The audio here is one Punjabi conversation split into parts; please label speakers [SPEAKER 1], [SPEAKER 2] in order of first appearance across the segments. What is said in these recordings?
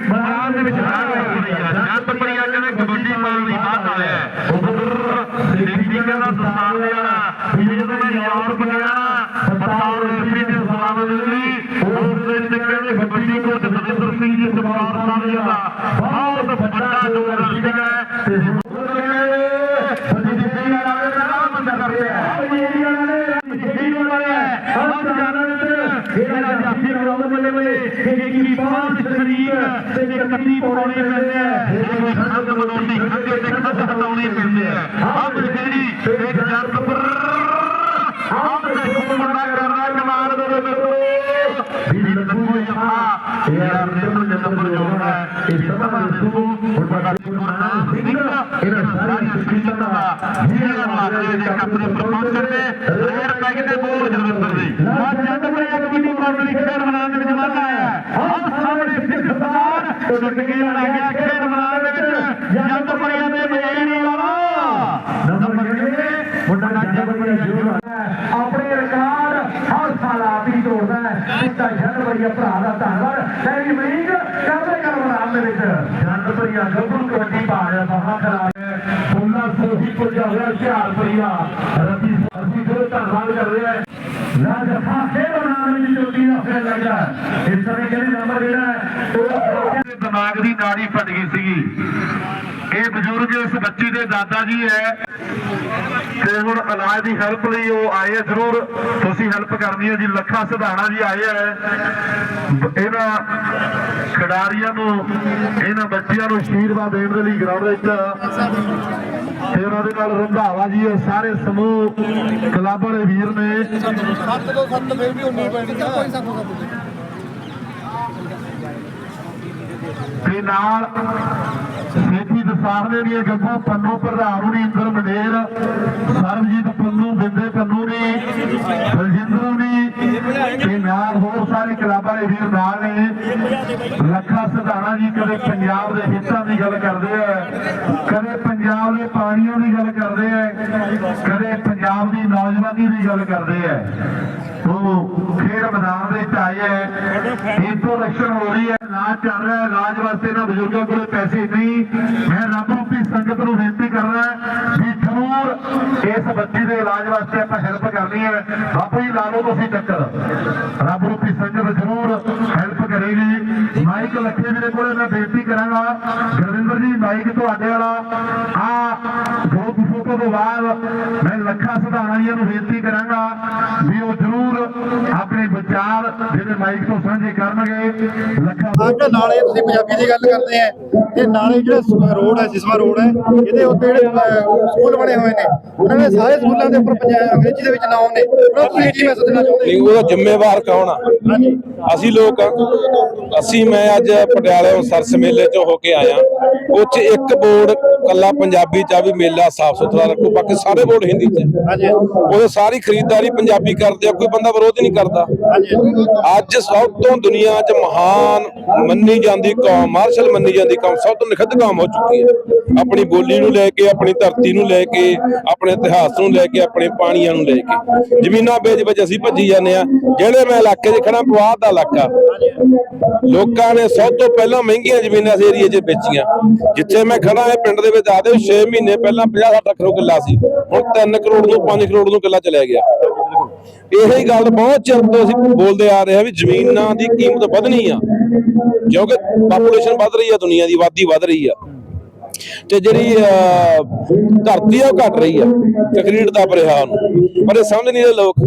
[SPEAKER 1] ਪਾਉਣ ਲਈ ਮੈਦਾਨ ਦੇ ਵਿੱਚ ਆ ਰਿਹਾ
[SPEAKER 2] ਜੱਟ ਪਰਿਆ ਕਹਿੰਦੇ ਕਬੱਡੀ ਪਾਉਣ ਦੀ ਬਾਤ ਆਇਆ ਉਧਰ ਦੇਖੀ ਕਹਿੰਦਾ ਦਸਾਲ ਵਾਲਾ ਵੀ ਜਦੋਂ ਮੈਂ ਯੂਰਪ ਗਿਆ ਸਤਾਰ ਰੇਫਰੀ ਦੇ ਸਲਾਮ ਦਿੱਲੀ ਉਸ ਦੇ ਵਿੱਚ ਕਹਿੰਦੇ ਕਬੱਡੀ ਕੋ ਜਸਵਿੰਦਰ ਸਿੰਘ ਜੀ ਸਵਾਰ ਸਾਹਿਬ ਜੀ ਦਾ ਬਹੁਤ ਵੱਡਾ ਯੋਗਦਾਨ ਸੀਗਾ ਤੇ
[SPEAKER 1] ਕੱਤੀ ਪਾਉਣੇ ਪੈਂਦੇ ਆ
[SPEAKER 2] ਖੰਡ ਮਨਾਉਣੀ ਖੰਡੇ ਤੇ ਖੰਡ ਹਟਾਉਣੇ ਪੈਂਦੇ ਆ ਆਹ ਜਿਹੜੀ ਇੱਕ ਜੱਟ ਪਰ ਆਹ ਦੇਖੋ ਮੁੰਡਾ ਕਰਨਾ ਕਮਾਲ ਦੇ ਮਿੱਤਰੋ ਵੀ ਲੱਗੂ ਯਾ ਯਾਰ ਮੈਨੂੰ ਨੰਬਰ ਜੋੜਨਾ ਇਹ ਸਭਾ ਨੂੰ ਹੁਣ ਪਤਾ ਨਹੀਂ ਸਿੰਘ ਇਹਨਾਂ ਸਾਰੀ ਸਕੀਮ ਦਾ ਜਿਹੜਾ ਮਾਰੇ ਦੇ ਆਪਣੇ ਪ੍ਰਪੰਚ ਨੇ, ਰੇਡ ਪੈਕ ਦੇ ਬੋਲ ਜਲੰਧਰ ਦੀ
[SPEAKER 1] ਆ ਜੱਟ ਬੜਿਆ ਕਬੱਡੀ ਪਾਉਣ ਲਈ ਖੇਡ ਮੈਦਾਨ ਦੇ ਵਿੱਚ ਵਾਧਾ ਹੈ ਆਹ ਸਾਹਮਣੇ ਸਿੱਖ ਸਰਦਾਰ ਟੁੱਟ ਗਿਆ ਖੇਡ ਮੈਦਾਨ ਦੇ ਵਿੱਚ। ਜੱਟ ਬੜਿਆ ਦੇ ਮਜੇੜੀ ਵਾਲਾ ਨੰਬਰ ਕਿਹੜੇ ਮੁੰਡਾ ਜੱਟ ਬੜਿਆ ਜ਼ਰੂਰ ਆਪਣੇ ਰਿਕਾਰਡ ਹਰ ਸਾਲ ਆਪ ਹੀ ਤੋੜਦਾ ਹੈ। ਸਿੱਧਾ ਜੱਟ ਬੜਿਆ ਭਰਾ ਦਾ ਧੰਨਵਾਦ। ਤੇਰੀ ਮਰੀਕ ਕਰਦੇ ਕਰ ਮੈਦਾਨ ਦੇ ਵਿੱਚ? ਜੱਟ ਬੜਿਆ ਗੱਭਰੂ ਕਬੱਡੀ ਪਾ ਰਿਹਾ ਬਾਹਾਂ ਖਰਾਬ ਹੈ। ਸੁਣਨਾ ਸੋਹੀ ਪੁੱਜਾ ਹੋਇਆ ਹੁਸ਼ਿਆਰਪੁਰੀਆ। ਰਤੀ ਅਸੀਂ ਫਿਰ ਧੰਨਵਾਦ ਕਰਦੇ ਹਾਂ। ਨਾ ਜਫਾ ਫੇਰ ਬਣਾਉਣ ਵਿੱਚ ਚੋਟੀ ਦਾ ਫੇਰ ਲੱਗਦਾ ਇਸ ਤਰ੍ਹਾਂ ਕਹਿੰਦੇ ਨੰਬਰ
[SPEAKER 2] ਦਿਮਾਗ ਦੀ ਨਾੜੀ ਫਟ ਗਈ ਸੀਗੀ। ਇਹ ਬਜ਼ੁਰਗ ਇਸ ਬੱਚੀ ਦੇ ਦਾਦਾ ਜੀ ਹੈ। ਤੇ ਹੁਣ ਇਲਾਜ ਦੀ ਹੈਲਪ ਲਈ ਉਹ ਆਏ ਜ਼ਰੂਰ। ਤੁਸੀਂ ਹੈਲਪ ਕਰਨੀ ਹੈ ਜੀ, ਲੱਖਾ ਸਿਧਾਣਾ ਜੀ ਆਏ ਆ। ਇਹਨਾਂ ਖਿਡਾਰੀਆਂ ਨੂੰ, ਇਹਨਾਂ ਬੱਚਿਆਂ ਨੂੰ ਅਸ਼ੀਰਵਾਦ ਦੇਣ ਦੇ ਲਈ ਗਰਾਊਂਡ ਵਿੱਚ। ਤੇ ਉਹਨਾਂ ਦੇ ਨਾਲ ਰੰਧਾਵਾ ਜੀ ਇਹ ਸਾਰੇ ਸਮੂਹ, ਕਲੱਬ ਵਾਲੇ ਵੀਰ ਨੇ।
[SPEAKER 3] ਸੱਤ ਤੋਂ ਸੱਤ ਫਿਰ ਵੀ ਉਨੀ ਪੈਣੀ ਆ। ਕੋਈ ਸੱਤ ਸੱਤ
[SPEAKER 2] ਤੇ ਨਾਲ ਸੇਠੀ ਦਸਾਰ ਦੇ ਵੀ ਗੱਗੂ ਪੰਨੂ ਪ੍ਰਧਾਨ ਹੁਣੀ ਇੰਦਰ ਮੰਡੇਰ ਸਰਬਜੀਤ ਪੰਨੂ, ਬਿੰਦੇ ਪੰਨੂ ਨੇ ਬਲਜਿੰਦਰ ਨੇ ਤੇ ਨਾਲ ਹੋਰ ਸਾਰੇ ਕਲੱਬ ਵਾਲੇ ਵੀਰ ਨਾਲ ਨੇ। ਲੱਖਾ ਸਿਧਾਣਾ ਜੀ ਕਦੇ ਪੰਜਾਬ ਦੇ ਹਿੱਤਾਂ ਦੀ ਗੱਲ ਕਰਦੇ ਆ, ਕਦੇ ਪੰਜਾਬ ਦੇ ਪਾਣੀਆਂ ਦੀ ਗੱਲ ਕਰਦੇ ਆ, ਕਦੇ ਪੰਜਾਬ ਦੀ ਨੌਜਵਾਨੀ ਦੀ ਗੱਲ ਕਰਦੇ ਆ। ਉਹ ਖੇਡ ਮੈਦਾਨ ਦੇ ਵਿੱਚ ਆਏ ਹੈ ਇੰਟਰੋਡਕਸ਼ਨ ਹੋ ਰਹੀ ਹੈ ਇਲਾਜ ਚੱਲ ਰਿਹਾ ਹੈ। ਇਲਾਜ ਵਾਸਤੇ ਨਾ ਬਜ਼ੁਰਗਾਂ ਕੋਲ ਪੈਸੇ ਨਹੀਂ। ਮੈਂ ਰੱਬ ਰੂਪੀ ਸੰਗਤ ਨੂੰ ਬੇਨਤੀ ਕਰਦਾ ਵੀ ਜ਼ਰੂਰ ਇਸ ਬੱਚੀ ਦੇ ਇਲਾਜ ਵਾਸਤੇ ਆਪਾਂ ਹੈਲਪ ਕਰਨੀ ਹੈ। ਬਾਪੂ ਜੀ, ਲਾ ਲਓ ਤੁਸੀਂ ਟੱਕਰ ਰੱਬ ਰੂਪੀ ਸੰਗਤ ਜ਼ਰੂਰ ਹੈਲਪ ਕਰੇਗੀ ਮਾਈਕ ਲੱਖੇ ਵੀਰੇ ਕੋਲੇ, ਮੈਂ ਬੇਨਤੀ ਕਰਾਂਗਾ। ਗੁਰਵਿੰਦਰ ਜੀ, ਮਾਈਕ ਤੁਹਾਡੇ ਵਾਲਾ। ਆ ਤੋਂ ਬਾਅਦ ਮੈਂ ਲੱਖਾ ਸਿਧਾਣਾ ਜੀ ਨੂੰ ਬੇਨਤੀ ਕਰਾਂਗਾ ਵੀ ਉਹ ਜ਼ਰੂਰ ਆਪਣੇ ਵਿਚਾਰ ਜਿਹੜੇ ਮਾਈਕ ਤੋਂ ਸਾਂਝੇ ਕਰਨਗੇ। ਲੱਖਾ
[SPEAKER 3] ਅੱਜ ਨਾਲੇ ਤੁਸੀਂ ਪੰਜਾਬੀ ਦੀ ਗੱਲ ਕਰਦੇ ਆ ਤੇ ਨਾਲੇ ਜਿਹੜਾ ਰੋਡ ਹੈ ਜਿਸਮਾ ਰੋਡ ਹੈ ਇਹਦੇ ਉੱਤੇ ਜਿਹੜੇ ਸਕੂਲ ਬਣੇ ਹੋਏ ਨੇ ਉਹਨਾਂ ਦੇ ਸਾਰੇ ਸਕੂਲਾਂ ਦੇ ਉੱਪਰ ਪੰਜਾਬ ਅੰਗਰੇਜ਼ੀ ਦੇ ਵਿੱਚ ਨਾਮ ਨੇ ਉਹਨਾਂ ਨੂੰ ਤੁਸੀਂ ਕੀ ਮੈਸੇਜ ਦੇਣਾ ਚਾਹੁੰਦੇ
[SPEAKER 4] ਨਹੀਂ ਉਹਦਾ ਜ਼ਿੰਮੇਵਾਰ ਕੌਣ ਆ?
[SPEAKER 3] ਹਾਂਜੀ।
[SPEAKER 4] ਅਸੀਂ ਲੋਕ ਆ। ਅਸੀਂ ਮੈਂ ਅੱਜ ਪਟਿਆਲੇ ਸਰਸ ਮੇਲੇ ਚੋਂ ਹੋ ਕੇ ਆਇਆ ਉਹ ਚ ਇੱਕ ਬੋਰਡ ਕੱਲਾ ਪੰਜਾਬੀ ਚ ਆ ਵੀ ਮੇਲਾ ਸਾਫ਼ ਸੁਥਰਾ ਰੱਖੋ ਬਾਕੀ ਸਾਰੇ ਬੋਰਡ ਹਿੰਦੀ ਚ।
[SPEAKER 3] ਹਾਂਜੀ।
[SPEAKER 4] ਉਹ ਸਾਰੀ ਖਰੀਦਦਾਰੀ ਪੰਜਾਬੀ ਕਰਦੇ ਆ ਕੋਈ ਬੰਦਾ ਵਿਰੋਧ ਨਹੀਂ ਕਰਦਾ।
[SPEAKER 3] ਹਾਂਜੀ।
[SPEAKER 4] ਅੱਜ ਸਭ ਤੋਂ ਦੁਨੀਆ 'ਚ ਮਹਾਨ ਮੰਨੀ ਜਾਂਦੀ ਕੌਮ ਮਾਰਸ਼ਲ ਮੰਨੀ ਜਾਂਦੀ ਕੌਮ ਸਭ ਤੋਂ ਨਿਖੱਧ ਕੌਮ ਹੋ ਚੁੱਕੀ ਹੈ। ਆਪਣੀ ਬੋਲੀ ਨੂੰ ਲੈ ਕੇ ਆਪਣੀ ਧਰਤੀ ਨੂੰ ਲੈ ਕੇ ਆਪਣੇ ਇਤਿਹਾਸ ਨੂੰ ਲੈ ਕੇ ਆਪਣੇ ਪਾਣੀਆਂ ਨੂੰ ਲੈ ਕੇ। ਜ਼ਮੀਨਾਂ ਵੇਚ ਵੇਚ ਅਸੀਂ ਭੱਜੀ ਜਾਂਦੇ ਆ ਜਿਹੜੇ ਮੈਂ ਇਲਾਕੇ 'ਚ ਖੜਾ ਪਵਾਦ ਦਾ ਇਲਾਕਾ। ਲੋਕਾਂ ਨੇ ਸਭ ਤੋਂ ਪਹਿਲਾਂ ਮਹਿੰਗੀਆਂ ਜ਼ਮੀਨਾਂ ਇਸ ਏਰੀਏ 'ਚ ਵੇਚੀਆਂ। ਜਿੱਥੇ ਮੈਂ ਖੜਾ ਇਹ ਪਿੰਡ ਦੇ ਵਿੱਚ ਆਦੇ 6 ਮਹੀਨੇ ਪਹਿਲਾਂ 50 60 ਲੱਖ ਕਿੱਲਾ ਸੀ। ਹੁਣ 3 ਕਰੋੜ ਨੂੰ 5 ਕਰੋੜ ਨੂੰ ਕਿੱਲਾ ਚਲਿਆ ਗਿਆ। ਇਹੀ ਗੱਲ ਬਹੁਤ ਚਿਰ ਤੋਂ ਅਸੀਂ ਬੋਲਦੇ ਆ ਰਹੇ ਆ ਵੀ ਜ਼ਮੀਨਾਂ ਦੀ ਕੀਮਤ ਵਧਣੀ ਆ। ਕਿਉਂਕਿ ਪਾਪੂਲੇਸ਼ਨ ਵੱਧ ਰਹੀ ਆ, ਦੁਨੀਆ ਦੀ ਆਬਾਦੀ ਵੱਧ ਰਹੀ ਆ। ਤੇ ਜਿਹੜੀ ਧਰਤੀ ਆ ਉਹ ਘਟ ਰਹੀ ਆ ਤਕਰੀਰ ਦਾ ਬਰਿਹਾ ਨੂੰ ਪਰ ਇਹ ਸਮਝ ਨਹੀਂ ਰਹੇ ਲੋਕ।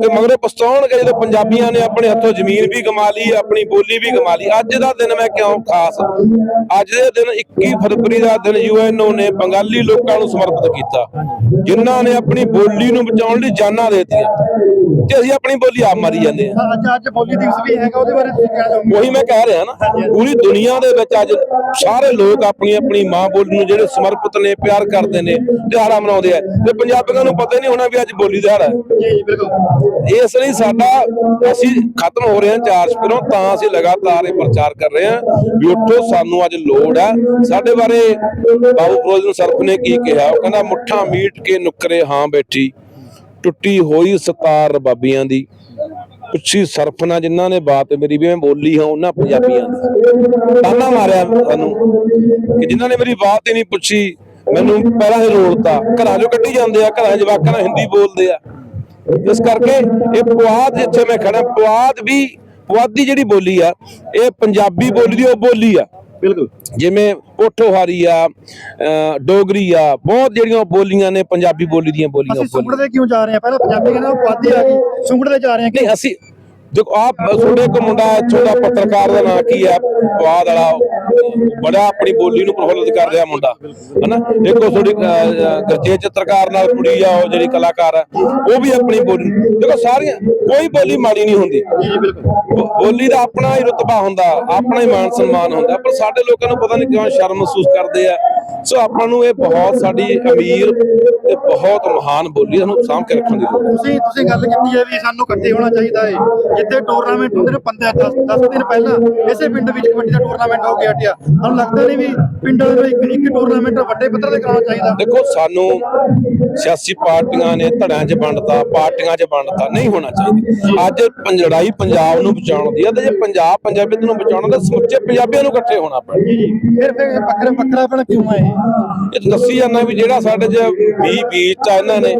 [SPEAKER 4] ਤੇ ਮਗਰੋਂ ਪਛਤਾਉਣਗੇ ਜਦੋਂ ਪੰਜਾਬੀਆਂ ਨੇ ਆਪਣੇ ਹੱਥੋਂ ਜ਼ਮੀਨ ਵੀ ਕਮਾ ਲਈ ਆਪਣੀ ਬੋਲੀ ਵੀ ਕਮਾ ਲਈ। ਅੱਜ ਦਾ ਦਿਨ ਮੈਂ ਕਿਉਂ ਖਾਸ। ਅੱਜ ਦੇ ਦਿਨ 21 ਫਰਵਰੀ ਦਾ ਦਿਨ ਯੂਐਨਓ ਨੇ ਬੰਗਾਲੀ ਲੋਕਾਂ ਨੂੰ ਸਮਰਪਿਤ ਕੀਤਾ। ਜਿਨ੍ਹਾਂ ਨੇ ਆਪਣੀ ਬੋਲੀ ਨੂੰ ਬਚਾਉਣ ਲਈ ਜਾਨਾਂ ਦੇ ਦਿੱਤੀਆਂ। ਤੇ ਅਸੀਂ ਆਪਣੀ ਬੋਲੀ ਆਪ ਮਾਰੀ ਜਾਂਦੇ ਆ
[SPEAKER 3] ਅੱਜ ਅੱਜ ਬੋਲੀ ਦਿਵਸ ਵੀ ਹੈਗਾ ਉਹਦੇ ਬਾਰੇ ਤੁਸੀਂ ਕਹਿਣਾ ਚਾਹੋਗੇ
[SPEAKER 4] ਉਹੀ ਮੈਂ ਕਹਿ ਰਿਹਾ ਨਾ ਪੂਰੀ ਦੁਨੀਆ ਦੇ ਵਿੱਚ ਅੱਜ ਸਾਰੇ ਲੋਕ ਆਪਣੀ ਆਪਣੀ ਮਾਂ ਬੋਲੀ ਨੂੰ ਜਿਹੜੇ ਸਮਰਪਿਤ ਨੇ ਪਿਆਰ ਕਰਦੇ ਨੇ ਤਿਉਹਾਰਾਂ ਮਨਾਉਂਦੇ ਆ। ਤੇ ਪੰਜਾਬੀਆਂ ਨੂੰ ਪਤਾ ਨਹੀਂ ਹੋਣਾ ਵੀ ਅੱਜ ਬੋਲੀ ਦਿਹਾੜਾ ਹੈ।
[SPEAKER 3] ਜੀ ਬਿਲਕੁਲ।
[SPEAKER 4] ਇਸ ਲਈ ਸਾਡਾ ਅਸੀਂ ਖਤਮ ਹੋ ਰਹੇ ਹਾਂ ਚਾਰ ਸਪਿਰੋਂ ਤਾਂ ਅਸੀਂ ਲਗਾਤਾਰ ਇਹ ਪ੍ਰਚਾਰ ਕਰ ਰਹੇ ਹਾਂ ਵੀ ਉੱਠੋ ਸਾਨੂੰ ਅੱਜ ਲੋੜ ਹੈ। ਸਾਡੇ ਬਾਰੇ ਬਾਬੂ ਫਿਰੋਜ਼ ਨੂੰ ਸਰਫ ਨੇ ਕੀ ਕਿਹਾ? ਉਹ ਕਹਿੰਦਾ ਮੁੱਠਾਂ ਮੀਟ ਕੇ ਨੁਕਰੇ ਹਾਂ ਬੈਠੀ ਟੁੱਟੀ ਹੋਈ ਸਤਾਰ ਬਾਬੀਆਂ ਦੀ। ਪੁੱਛੀ ਸਰਫ ਨਾਲ ਜਿਨ੍ਹਾਂ ਨੇ ਬਾਤ ਮੇਰੀ ਵੀ ਮੈਂ ਬੋਲੀ ਹਾਂ, ਉਹਨਾਂ ਪੰਜਾਬੀਆਂ ਦੀ। ਤਾਨਾ ਮਾਰਿਆ ਸਾਨੂੰ ਕਿ ਜਿਨ੍ਹਾਂ ਨੇ ਮੇਰੀ ਬਾਤ ਹੀ ਨਹੀਂ ਪੁੱਛੀ, ਮੈਨੂੰ ਪਹਿਲਾਂ ਹੀ ਰੋਲਤਾ ਘਰਾਂ 'ਚੋਂ ਕੱਢੀ ਜਾਂਦੇ ਆ, ਘਰਾਂ 'ਚ ਜਵਾਕਾਂ ਨਾਲ ਹਿੰਦੀ ਬੋਲਦੇ ਆ। ਇਸ ਕਰਕੇ ਇਹ ਪੁਆਧ ਜਿੱਥੇ ਮੈਂ ਖੜਾ ਪੁਆਧ ਵੀ, ਪੁਆਧੀ ਜਿਹੜੀ ਬੋਲੀ ਆ, ਇਹ ਪੰਜਾਬੀ ਬੋਲੀ ਦੀ ਉਹ ਬੋਲੀ ਆ।
[SPEAKER 3] ਬਿਲਕੁਲ।
[SPEAKER 4] ਜਿਵੇਂ ਪੋਠੋਹਾਰੀ ਆ ਡੋਗਰੀ ਆ ਬਹੁਤ ਜਿਹੜੀਆਂ ਬੋਲੀਆਂ ਨੇ ਪੰਜਾਬੀ ਬੋਲੀ ਦੀਆਂ ਬੋਲੀਆਂ
[SPEAKER 3] ਅਸੀਂ ਸੁੰਗੜ
[SPEAKER 4] ਬੋਲੀਆਂ।
[SPEAKER 3] ਦੇ ਕਿਉਂ ਜਾ ਰਹੇ ਹਾਂ? ਪਹਿਲਾਂ ਪੰਜਾਬੀ ਕਹਿੰਦਾ ਉਹ ਪੁਆਧੀ ਆ ਗਈ ਸੁੰਗੜ ਦੇ ਜਾ ਰਹੇ ਕਿ
[SPEAKER 4] ਨਹੀਂ ਅਸੀਂ ਦੇਖੋ ਆਪ ਤੁਹਾਡੇ ਇੱਕ ਮੁੰਡਾ ਇੱਥੋਂ ਪੱਤਰਕਾਰ ਦਾ ਨਾਂ ਕੀ ਹੈ? ਬਾਦ ਵਾਲਾ, ਬੜਾ ਆਪਣੀ ਬੋਲੀ ਨੂੰ ਪ੍ਰਫੁੱਲਿਤ ਕਰ ਰਿਹਾ ਮੁੰਡਾ, ਹਨਾ? ਇੱਕ ਤੁਹਾਡੀ ਗਰਜੇ ਚਿੱਤਰਕਾਰ ਨਾਲ ਕੁੜੀ ਆ, ਉਹ ਜਿਹੜੀ ਕਲਾਕਾਰ ਹੈ, ਉਹ ਵੀ ਆਪਣੀ ਬੋਲੀ ਦੇਖੋ, ਸਾਰੀਆਂ, ਕੋਈ ਬੋਲੀ ਮਾੜੀ ਨਹੀਂ ਹੁੰਦੀ। ਬੋਲੀ ਦਾ ਆਪਣਾ ਹੀ ਰੁਤਬਾ ਹੁੰਦਾ, ਆਪਣਾ ਹੀ ਮਾਨ ਸਨਮਾਨ ਹੁੰਦਾ, ਪਰ ਸਾਡੇ ਲੋਕਾਂ ਨੂੰ ਪਤਾ ਨਹੀਂ ਕਿਉਂ ਸ਼ਰਮ ਮਹਿਸੂਸ ਕਰਦੇ ਆ। ਸੋ ਆਪਾਂ ਨੂੰ ਇਹ ਬਹੁਤ ਸਾਡੀ ਅਮੀਰ ਤੇ ਬਹੁਤ ਮਹਾਨ ਬੋਲੀ ਸਾਨੂੰ ਸਾਂਭ ਕੇ ਰੱਖਣ ਦੀ ਲੋੜ ਹੈ।
[SPEAKER 3] ਤੁਸੀਂ ਤੁਸੀਂ ਗੱਲ ਕੀਤੀ ਹੈ ਵੀ ਸਾਨੂੰ ਇਕੱਠੇ ਹੋਣਾ ਚਾਹੀਦਾ ਹੈ। ਜਿੱਥੇ ਟੂਰਨਾਮੈਂਟ ਹੁੰਦੇ ਨੇ 15 10 10 ਦਿਨ ਪਹਿਲਾਂ ਇਸੇ ਪਿੰਡ ਵਿੱਚ ਕਬੱਡੀ ਦਾ ਟੂਰਨਾਮੈਂਟ ਹੋ ਕੇ ਹਟਿਆ। ਸਾਨੂੰ ਲੱਗਦਾ ਨਹੀਂ ਵੀ ਪਿੰਡਾਂ ਦੇ ਇੱਕ ਇੱਕ ਟੂਰਨਾਮੈਂਟ ਵੱਡੇ ਪੱਧਰ ਤੇ ਕਰਾਉਣਾ ਚਾਹੀਦਾ।
[SPEAKER 4] ਦੇਖੋ ਸਾਨੂੰ ਸਿਆਸੀ ਪਾਰਟੀਆਂ ਨੇ ਧੜਿਆਂ 'ਚ ਵੰਡਤਾ ਪਾਰਟੀਆਂ 'ਚ ਵੰਡਤਾ ਨਹੀਂ ਹੋਣਾ ਚਾਹੀਦਾ। ਅੱਜ ਪੰ- ਲੜਾਈ ਪੰਜਾਬ ਨੂੰ ਬਚਾਉਣ ਦੀ ਹੈ ਤੇ ਜੇ ਪੰਜਾਬ ਪੰਜਾਬੀਅਤ ਨੂੰ ਬਚਾਉਣਾ ਤਾਂ ਸਮੁੱਚੇ ਪੰਜਾਬੀਆਂ ਨੂੰ ਇਕੱਠੇ ਹੋਣਾ ਪੈਣਾ।
[SPEAKER 3] ਜੀ ਜੀ ਫਿਰ ਫਿਰ ਵੱਖਰਾ ਵੱਖਰਾ ਪਣ ਕਿਉਂ ਹੈ ਇਹ
[SPEAKER 4] ਦੱਸੀ ਜਾਂਦਾ ਵੀ ਜਿਹੜਾ ਸਾਡੇ 'ਚ ਵੀ ਬੀਜ ਆ ਇਹਨਾਂ ਨੇ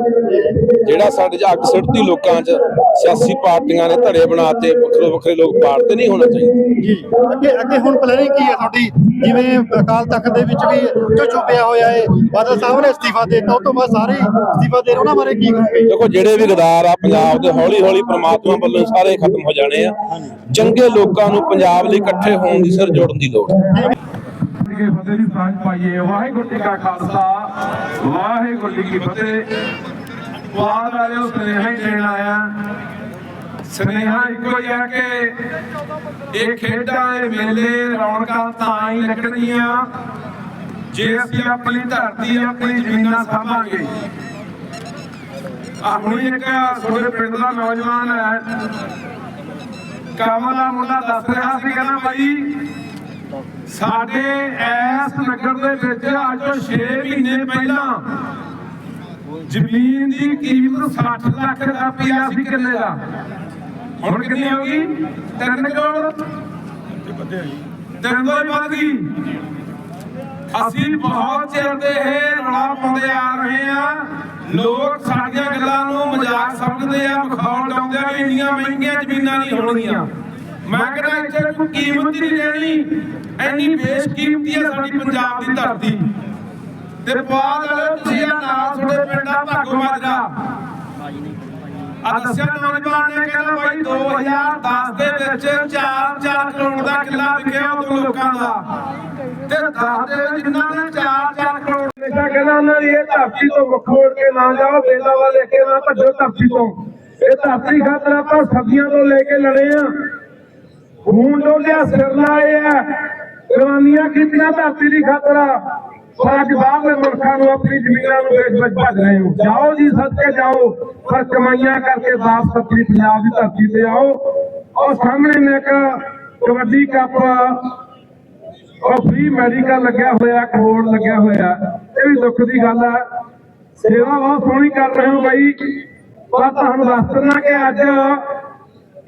[SPEAKER 4] ਜਿਹੜਾ ਸਾਡੇ 'ਚ ਅੱਗ ਸਿੱਟਦੀ ਲੋਕਾਂ 'ਚ ਸਿਆਸੀ ਪਾਰਟੀਆਂ ਨੇ ਧੜੇ ਬਣਾਤੇ ਵੱਖਰੇ ਵੱਖਰੇ ਲੋਕ ਪਾੜਦੇ ਨਹੀਂ ਹੋਣਾ ਚਾਹੀਦਾ।
[SPEAKER 3] ਜੀ ਅੱਗੇ ਅੱਗੇ ਹੁਣ ਪਲੈਨਿੰਗ ਕੀ ਹੈ ਤੁਹਾਡੀ? ਜਿਵੇਂ ਅਕਾਲ ਤਖਤ ਦੇ ਵਿੱਚ ਵੀ ਝੁੱਝੂ ਪਿਆ ਹੋਇਆ ਹੈ ਬਾਦਲ ਸਾਹਿਬ ਨੇ ਅਸਤੀਫਾ ਦੇ ਦਿੱਤਾ ਉਸ ਤੋਂ ਬਾਅਦ ਸਾਰੇ ਅਸਤੀਫਾ ਦੇ ਉਹਨਾਂ ਬਾਰੇ ਕੀ ਕਹੋਗੇ?
[SPEAKER 4] ਦੇਖੋ ਜਿਹੜੇ ਵੀ ਗਦਾਰ ਆ ਪੰਜਾਬ ਦੇ ਹੌਲੀ ਹੌਲੀ ਪ੍ਰਮਾਤਮਾ ਵੱਲੋਂ ਸਾਰੇ ਖਤਮ ਹੋ ਜਾਣੇ ਆ। ਚੰਗੇ ਲੋਕਾਂ ਨੂੰ ਪੰਜਾਬ ਲਈ ਇਕੱਠੇ ਹੋਣ ਦੀ ਸਿਰ ਜੋੜਨ ਦੀ ਲੋੜ ਹੈ।
[SPEAKER 5] ਕੇ ਫਤਿਹ ਦੀ ਸਾਂਝ ਪਾਈਏ। ਵਾਹਿਗੁਰੂ ਜੀ ਕਾ ਖਾਲਸਾ, ਵਾਹਿਗੁਰੂ ਜੀ ਕੀ ਫਤਿਹ। ਬਾਦ ਵਾਲਿਓ ਸੁਨੇਹਾ ਹੀ ਦੇਣ ਆਇਆ। ਸੁਨੇਹਾ ਇੱਕੋ ਹੀ ਆ ਕਿ ਇਹ ਖੇਡਾਂ ਇਹ ਮੇਲੇ, ਰੌਣਕਾਂ ਤਾਂ ਹੀ ਲੱਗਣਗੀਆਂ, ਜੇ ਅਸੀਂ ਆਪਣੀ ਧਰਤੀ, ਆਪਣੀ ਜ਼ਮੀਨਾਂ ਸਾਂਭਾਂਗੇ। ਆ ਹੁਣੀ ਇੱਕ ਤੁਹਾਡੇ ਪਿੰਡ ਦਾ ਨੌਜਵਾਨ ਹੈ। ਕਮਲ ਦਾ ਮੁੰਡਾ ਦੱਸ ਰਿਹਾ ਸੀ, ਕਹਿੰਦਾ ਬਾਈ ਸਾਡੇ ਐਸ ਨਗਰ ਦੇ ਵਿੱਚ ਅੱਜ ਤੋਂ 6 ਮਹੀਨੇ ਪਹਿਲਾਂ ਜ਼ਮੀਨ ਦੀ ਕੀਮਤ 60 ਲੱਖ ਰੁਪਇਆ ਸੀ ਕਿੱਲੇ ਦਾ? ਹੁਣ ਕਿੰਨੀ ਹੋ ਗਈ? 3 ਕਰੋੜ। ਤਿੰਨ ਤੋਂ ਵੱਧ ਗਈ। ਅਸੀਂ ਬਹੁਤ ਚਿਰ ਦੇ ਇਹ ਰੌਲਾ ਪਾਉਂਦੇ ਆ ਰਹੇ ਆ। ਲੋਕ ਸਾਡੀਆਂ ਗੱਲਾਂ ਨੂੰ ਮਜ਼ਾਕ ਸਮਝਦੇ ਆ ਮਖੌਲ ਡਾਉਂਦੇ ਆ ਇੰਨੀਆਂ ਮਹਿੰਗੀਆਂ ਜ਼ਮੀਨਾਂ ਨਹੀਂ ਹੋਣਗੀਆਂ। ਮੈਂ ਕਹਿੰਦਾ ਇੱਥੇ ਕੋਈ ਕੀਮਤ ਹੀ ਨਹੀਂ ਰਹਿਣੀ ਐਨੀ ਬੇਸ਼ਕੀਮਤੀ ਹੈ ਸਾਡੀ ਪੰਜਾਬ ਦੀ ਧਰਤੀ। ਤੇ ਬਾਅਦ ਵਾਲੇ ਤੁਸੀਂ ਆ ਨਾਲ ਤੁਹਾਡੇ ਪਿੰਡਾਂ ਭਾਗੋ ਮਾਜਰਾ। ਆ ਦੱਸਿਆ ਨੌਜਵਾਨ ਨੇ ਕਹਿੰਦਾ ਬਾਈ 2010 ਦੇ ਵਿੱਚ 4-4 ਕਰੋੜ ਦਾ ਕਿੱਲਾ ਵਿਕਿਆ ਉਹ ਲੋਕਾਂ ਦਾ। ਤੇ ਦਸ ਦੇ ਵਿੱਚ ਜਿਨ੍ਹਾਂ ਨੇ 4-4 ਕਰੋੜ ਹਮੇਸ਼ਾ ਕਹਿੰਦਾ ਉਹਨਾਂ ਦੀ ਇਹ ਧਰਤੀ ਤੋਂ ਮਖੋੜ ਕੇ ਨਾ ਜਾਓ ਬੇਲਾ ਵਾਲੇ ਕੇ ਨਾ ਭੱਜੋ ਧਰਤੀ ਤੋਂ। ਇਹ ਧਰਤੀ ਖਾਤਰ ਆਪਾਂ ਸਦੀਆਂ ਤੋਂ ਲੈ ਕੇ ਲੜੇ ਆ। ਖੂਨ ਡੋਲਿਆ ਸਿਰ ਲਾਏ ਕੁਰਬਾਨੀਆਂ ਕੀਤੀਆਂ ਧਰਤੀ ਦੀ ਖਾਤਰ। ਪਰ ਅੱਜ ਬਾਹਰਲੇ ਮੁਲਕਾਂ ਨੂੰ ਆਪਣੀ ਜ਼ਮੀਨਾਂ ਨੂੰ ਵੇਚ ਵਿੱਚ ਭੱਜ ਰਹੇ ਹੋ। ਜਾਓ ਜੀ ਸੱਚੇ ਜਾਓ। ਪਰ ਕਮਾਈਆਂ ਕਰਕੇ ਵਾਪਸ ਆਪਣੀ ਪੰਜਾਬ ਦੀ ਧਰਤੀ ਤੇ ਆਓ। ਔਰ ਸਾਹਮਣੇ ਨੇ ਇੱਕ ਕਬੱਡੀ ਕੱਪ, ਉਹ ਫ੍ਰੀ ਮੈਡੀਕਲ ਲੱਗਿਆ ਹੋਇਆ ਕੋਡ ਲੱਗਿਆ ਹੋਇਆ। ਇਹ ਵੀ ਦੁੱਖ ਦੀ ਗੱਲ ਹੈ ਸੇਵਾ ਬਹੁਤ ਸੋਹਣੀ ਕਰ ਰਹੇ ਹੋ ਬਾਈ। ਪਰ ਤੁਹਾਨੂੰ ਦੱਸ ਦਿੰਦਾ ਕਿ ਅੱਜ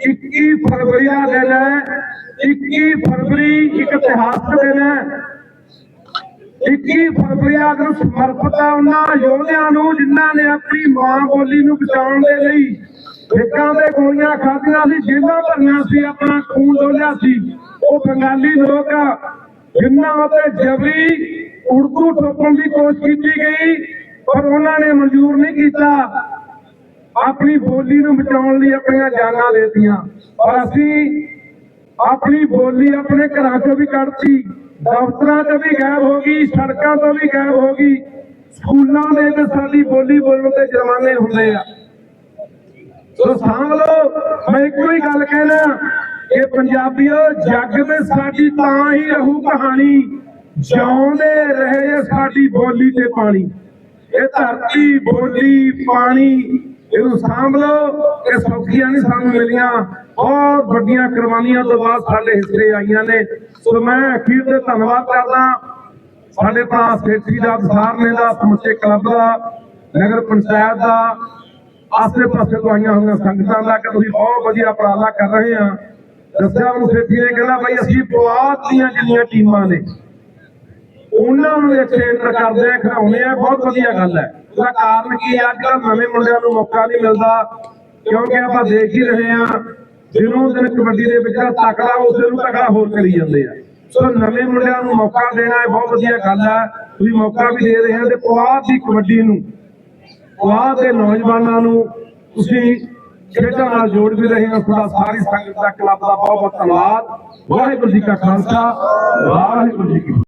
[SPEAKER 5] 21 ਫਰਵਰੀ ਦਾ ਦਿਨ ਹੈ। 21 ਫਰਵਰੀ ਇੱਕ ਇਤਿਹਾਸਕ ਦਿਨ ਹੈ। 21 ਫਰਵਰੀ ਨੂੰ ਸਮਰਪਿਤ ਹੈ ਉਹਨਾਂ ਯੋਧਿਆਂ ਨੂੰ, ਜਿਨ੍ਹਾਂ ਨੇ ਆਪਣੀ ਮਾਂ ਬੋਲੀ ਨੂੰ ਬਚਾਉਣ ਦੇ ਲਈ ਠੇਕਾਂ ਤੇ ਗੋਲੀਆਂ ਖਾਧੀਆਂ ਸੀ, ਜੇਲ੍ਹਾਂ ਭਰੀਆਂ ਸੀ, ਆਪਣਾ ਖੂਨ ਡੋਲਿਆ ਸੀ। ਉਹ ਬੰਗਾਲੀ ਲੋਕ ਜਿਨ੍ਹਾਂ ਉੱਤੇ ਜਬਰੀ ਉਰਦੂ ਠੋਕਣ ਦੀ ਕੋਸ਼ਿਸ਼ ਕੀਤੀ ਗਈ, ਪਰ ਉਹਨਾਂ ਨੇ ਮਨਜ਼ੂਰ ਨਹੀਂ ਕੀਤਾ। ਆਪਣੀ ਬੋਲੀ ਨੂੰ ਬਚਾਉਣ ਲਈ ਆਪਣੀਆਂ ਜਾਨਾਂ ਦੇ ਦਿੱਤੀਆਂ ਪਰ ਅਸੀਂ ਆਪਣੀ ਬੋਲੀ ਆਪਣੇ ਘਰਾਂ ਚੋਂ ਵੀ ਕੱਢਤੀ, ਦਫ਼ਤਰਾਂ ਚੋਂ ਵੀ ਗਾਇਬ ਹੋ ਗਈ, ਸੜਕਾਂ ਤੋਂ ਵੀ ਗਾਇਬ ਹੋ ਗਈ। ਸਕੂਲਾਂ ਦੇ ਵਿੱਚ ਸਾਡੀ ਬੋਲੀ ਬੋਲਣ ਤੇ ਜੁਰਮਾਨੇ ਹੁੰਦੇ ਆ। ਸੋ ਸਾਂਭ ਲਓ ਮੈਂ ਇੱਕੋ ਹੀ ਗੱਲ ਕਹਿਣਾ ਇਹ ਪੰਜਾਬੀਓ, ਜੱਗ ਵਿੱਚ ਸਾਡੀ ਤਾਂ ਹੀ ਰਹੂ ਕਹਾਣੀ, ਜਿਉਂਦੇ ਰਹੇ ਸਾਡੀ ਬੋਲੀ ਤੇ ਪਾਣੀ। ਇਹ ਧਰਤੀ, ਬੋਲੀ, ਪਾਣੀ ਇਹਨੂੰ ਸਾਂਭ ਲਓ। ਇਹ ਸੌਖੀਆਂ ਨਹੀਂ ਸਾਨੂੰ ਮਿਲੀਆਂ। ਬਹੁਤ ਵੱਡੀਆਂ ਕੁਰਬਾਨੀਆਂ ਤੋਂ ਬਾਅਦ ਸਾਡੇ ਹਿੱਸੇ ਆਈਆਂ ਨੇ। ਸੋ ਮੈਂ ਅਖੀਰ ਤੇ ਧੰਨਵਾਦ ਕਰਦਾ। ਸਾਡੇ ਭਰਾ ਸੇਠੀ ਦਾ, ਸਾਰਨੇ ਦਾ, ਸਮੁੱਚੇ ਕਲੱਬ ਦਾ, ਨਗਰ ਪੰਚਾਇਤ ਦਾ ਆਸੇ-ਪਾਸੇ ਤੋਂ ਆਈਆਂ ਹੋਈਆਂ ਸੰਗਤਾਂ ਦਾ ਕਿ ਤੁਸੀਂ ਬਹੁਤ ਵਧੀਆ ਉਪਰਾਲਾ ਕਰ ਰਹੇ ਆ। ਦੱਸਿਆ ਮੈਨੂੰ ਸੇਠੀ ਨੇ, ਕਹਿੰਦਾ ਭਾਈ ਅਸੀਂ ਬਹੁਤ ਦੀਆਂ ਜਿੰਨੀਆਂ ਟੀਮਾਂ ਨੇ ਉਹਨਾਂ ਨੂੰ ਇੱਥੇ ਐਂਟਰ ਕਰਦੇ ਆ, ਖਿਡਾਉਂਦੇ ਆ, ਬਹੁਤ ਵਧੀਆ ਗੱਲ ਹੈ। ਉਹਦਾ ਕਾਰਨ ਕੀ ਹੈ ਅੱਜ ਕੱਲ੍ਹ ਨਵੇਂ ਮੁੰਡਿਆਂ ਨੂੰ ਮੌਕਾ ਨਹੀਂ ਮਿਲਦਾ, ਕਿਉਂਕਿ ਆਪਾਂ ਦੇਖ ਹੀ ਰਹੇ ਆ ਦਿਨੋਂ ਦਿਨ ਕਬੱਡੀ ਦੇ ਵਿੱਚ ਤਕੜਾ ਉਸੇ ਨੂੰ ਤਕੜਾ ਹੋਰ ਕਰੀ ਜਾਂਦੇ ਆ। ਸੋ ਨਵੇਂ ਮੁੰਡਿਆਂ ਨੂੰ ਮੌਕਾ ਦੇਣਾ ਇਹ ਬਹੁਤ ਵਧੀਆ ਗੱਲ ਹੈ ਤੁਸੀਂ ਮੌਕਾ ਵੀ ਦੇ ਰਹੇ ਆ ਤੇ ਪੁਆਧ ਦੀ ਕਬੱਡੀ ਨੂੰ, ਪੁਆਧ ਦੇ ਨੌਜਵਾਨਾਂ ਨੂੰ ਤੁਸੀਂ ਖੇਡਾਂ ਨਾਲ ਜੋੜ ਵੀ ਰਹੇ ਹੋ। ਤੁਹਾਡਾ ਸਾਰੀ ਸੰਗਤ ਦਾ, ਕਲੱਬ ਦਾ ਬਹੁਤ ਬਹੁਤ ਧੰਨਵਾਦ। ਵਾਹਿਗੁਰੂ ਜੀ ਕਾ ਖਾਲਸਾ, ਵਾਹਿਗੁਰੂ ਜੀ ਕੀ